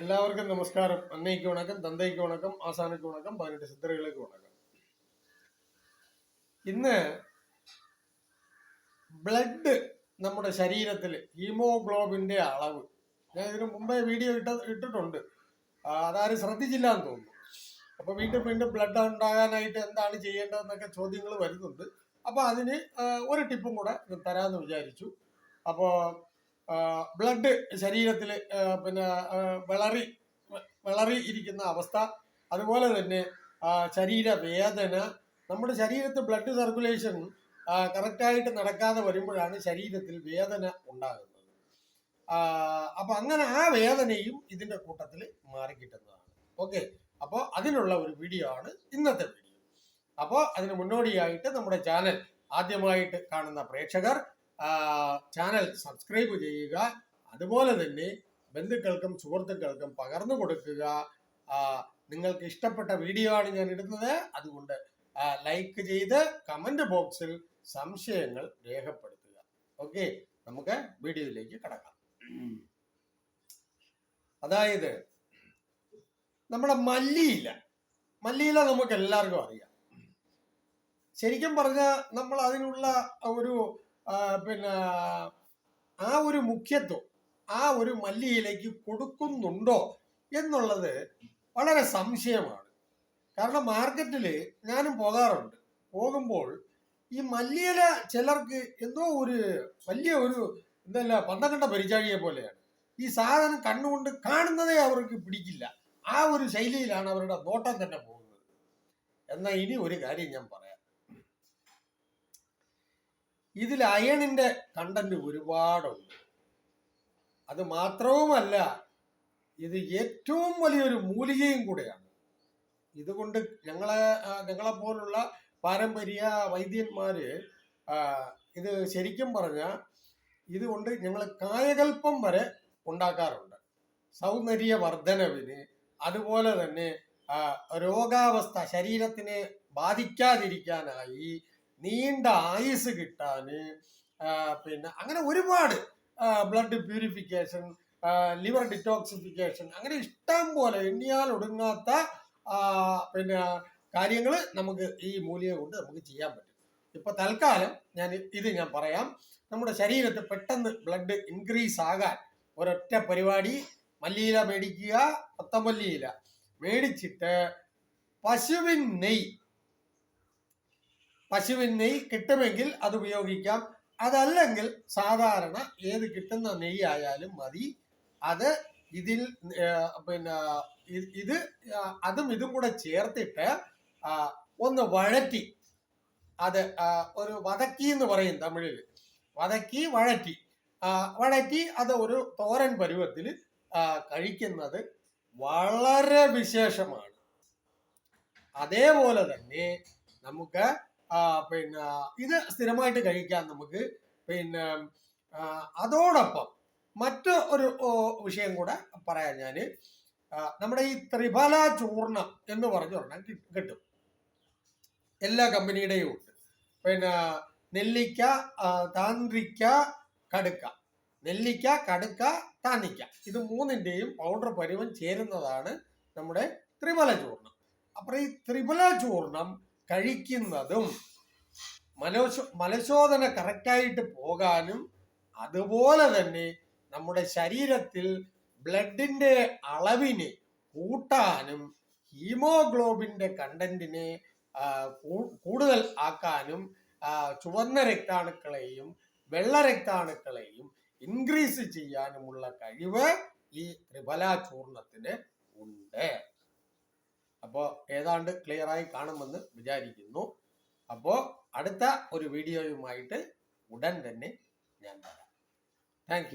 എല്ലാവർക്കും നമസ്കാരം. അന്നയ്ക്ക് വണക്കം തന്തയ്ക്ക് വണക്കം ആസാനയ്ക്ക് വണക്കം പതിനെട്ട് സിദ്ധറുകൾക്ക് വണക്കം. ഇന്ന് ബ്ലഡ് നമ്മുടെ ശരീരത്തിൽ ഹീമോഗ്ലോബിന്റെ അളവ്. ഞാൻ ഇതിനു മുമ്പേ വീഡിയോ ഇട്ട ഇട്ടിട്ടുണ്ട്. അതാരും ശ്രദ്ധിച്ചില്ല എന്ന് തോന്നുന്നു. അപ്പൊ വീണ്ടും വീണ്ടും ബ്ലഡ് ഉണ്ടാകാനായിട്ട് എന്താണ് ചെയ്യേണ്ടതെന്നൊക്കെ ചോദ്യങ്ങൾ വരുന്നുണ്ട്. അപ്പൊ അതിന് ഒരു ടിപ്പും കൂടെ തരാമെന്ന് വിചാരിച്ചു. അപ്പോൾ ബ്ലഡ് ശരീരത്തിൽ പിന്നെ വിളറി വിളറി ഇരിക്കുന്ന അവസ്ഥ. അതുപോലെ തന്നെ ശരീര ശരീരവേദന. നമ്മുടെ ശരീരത്തിൽ ബ്ലഡ് സർക്കുലേഷൻ കറക്റ്റായിട്ട് നടക്കാതെ വരുമ്പോഴാണ് ശരീരത്തിൽ വേദന ഉണ്ടാകുന്നത്. അപ്പം അങ്ങനെ ആ വേദനയും ഇതിന്റെ കൂട്ടത്തിൽ മാറിക്കിട്ടുന്നതാണ്. ഓക്കെ. അപ്പോൾ അതിനുള്ള ഒരു വീഡിയോ ആണ് ഇന്നത്തെ വീഡിയോ. അപ്പോൾ അതിന് മുന്നോടിയായിട്ട് നമ്മുടെ ചാനൽ ആദ്യമായിട്ട് കാണുന്ന പ്രേക്ഷകർ ചാനൽ സബ്സ്ക്രൈബ് ചെയ്യുക. അതുപോലെ തന്നെ ബന്ധുക്കൾക്കും സുഹൃത്തുക്കൾക്കും പകർന്നു കൊടുക്കുക. നിങ്ങൾക്ക് ഇഷ്ടപ്പെട്ട വീഡിയോ ആണ് ഞാൻ ഇടുന്നത്. അതുകൊണ്ട് ലൈക്ക് ചെയ്ത് കമന്റ് ബോക്സിൽ സംശയങ്ങൾ രേഖപ്പെടുത്തുക. ഓക്കെ നമുക്ക് വീഡിയോയിലേക്ക് കടക്കാം. അതായത് നമ്മുടെ മല്ലിയില. മല്ലിയില നമുക്ക് എല്ലാവർക്കും അറിയാം. ശരിക്കും പറഞ്ഞാൽ നമ്മൾ അതിനുള്ള ഒരു പിന്നെ ആ ഒരു മുഖ്യത്വം ആ ഒരു മല്ലിയിലേക്ക് കൊടുക്കുന്നുണ്ടോ എന്നുള്ളത് വളരെ സംശയമാണ്. കാരണം മാർക്കറ്റിൽ ഞാനും പോകാറുണ്ട്. പോകുമ്പോൾ ഈ മല്ലിയില ചിലർക്ക് എന്തോ ഒരു വലിയ ഒരു എന്തല്ല പന്തക്കണ്ട പരിചാഴിയെ പോലെയാണ്. ഈ സാധനം കണ്ണുകൊണ്ട് കാണുന്നതേ അവർക്ക് പിടിക്കില്ല. ആ ഒരു ശൈലിയിലാണ് അവരുടെ നോട്ടം തന്നെ പോകുന്നത്. എന്നാൽ ഇനി ഒരു കാര്യം ഞാൻ പറയാം. ഇതിൽ അയണിന്റെ കണ്ടന്റ് ഒരുപാടുണ്ട്. അത് മാത്രവുമല്ല ഇത് ഏറ്റവും വലിയൊരു മൂലികയും കൂടെയാണ്. ഇതുകൊണ്ട് ഞങ്ങളെ ഞങ്ങളെ പോലുള്ള പാരമ്പര്യ വൈദ്യന്മാര് ഇത് ശരിക്കും പറഞ്ഞ ഇതുകൊണ്ട് ഞങ്ങൾ കായകൽപ്പം വരെ ഉണ്ടാക്കാറുണ്ട്. സൗന്ദര്യ വർധനവിന് അതുപോലെ തന്നെ രോഗാവസ്ഥ ശരീരത്തിനെ ബാധിക്കാതിരിക്കാനായി നീണ്ട ആയുസ് കിട്ടാന് പിന്നെ അങ്ങനെ ഒരുപാട് ബ്ലഡ് പ്യൂരിഫിക്കേഷൻ ലിവർ ഡിറ്റോക്സിഫിക്കേഷൻ അങ്ങനെ ഇഷ്ടം പോലെ എണ്ണിയാൽ ഒടുങ്ങാത്ത പിന്നെ കാര്യങ്ങൾ നമുക്ക് ഈ മൂലിക കൊണ്ട് നമുക്ക് ചെയ്യാൻ പറ്റും. ഇപ്പൊ തൽക്കാലം ഞാൻ ഇത് ഞാൻ പറയാം. നമ്മുടെ ശരീരത്തിൽ പെട്ടെന്ന് ബ്ലഡ് ഇൻക്രീസ് ആകാൻ ഒരൊറ്റ പരിപാടി മല്ലിയില മേടിക്കുക കൊത്തമല്ലിയില മേടിച്ചിട്ട് പശുവിൻ നെയ് പശുവിൻ നെയ് കിട്ടുമെങ്കിൽ അത് ഉപയോഗിക്കാം. അതല്ലെങ്കിൽ സാധാരണ ഏത് കിട്ടുന്ന നെയ്യ് ആയാലും മതി. അത് ഇതിൽ പിന്നെ ഇത് അതും ഇതും കൂടെ ചേർത്തിട്ട് ഒന്ന് വഴറ്റി. അത് ഒരു വതക്കി എന്ന് പറയും തമിഴിൽ. വതക്കി വഴറ്റി. വഴറ്റി അത് ഒരു തോരൻ പരുവത്തിൽ കഴിക്കുന്നത് വളരെ വിശേഷമാണ്. അതേപോലെ തന്നെ നമുക്ക് പിന്നെ ഇത് സ്ഥിരമായിട്ട് കഴിക്കാൻ നമുക്ക്. പിന്നെ അതോടൊപ്പം മറ്റു ഒരു വിഷയം കൂടെ പറയാം ഞാൻ നമ്മുടെ ഈ ത്രിഫല ചൂർണം എന്ന് പറഞ്ഞ ഒരെണ്ണം കിട്ടും. എല്ലാ കമ്പനിയുടെയും ഉണ്ട്. പിന്നെ നെല്ലിക്ക താന്ത്രിക്ക കടുക്ക. നെല്ലിക്ക കടുക്ക താന്നിക്ക ഇത് മൂന്നിന്റെയും പൗഡർ പരുവം ചേരുന്നതാണ് നമ്മുടെ ത്രിഫല ചൂർണം അപ്പൊ ഈ ത്രിഫല ചൂർണം കഴിക്കുന്നതും മലോശോ മലശോധന കറക്റ്റായിട്ട് പോകാനും അതുപോലെ തന്നെ നമ്മുടെ ശരീരത്തിൽ ബ്ലഡിന്റെ അളവിനെ കൂട്ടാനും ഹീമോഗ്ലോബിന്റെ കണ്ടന്റിനെ കൂടുതൽ ആക്കാനും ചുവന്ന രക്താണുക്കളെയും വെള്ള രക്താണുക്കളെയും ഇൻക്രീസ് ചെയ്യാനുമുള്ള കഴിവ് ഈ ത്രിഫല ചൂർണത്തിന് ഉണ്ട്. അപ്പോൾ ഏതാണ്ട് ക്ലിയർ ആയി കാണുമെന്ന് വിചാരിക്കുന്നു. അപ്പോൾ അടുത്ത ഒരു വീഡിയോയുമായിട്ട് ഉടൻ തന്നെ ഞാൻ വരാം. താങ്ക്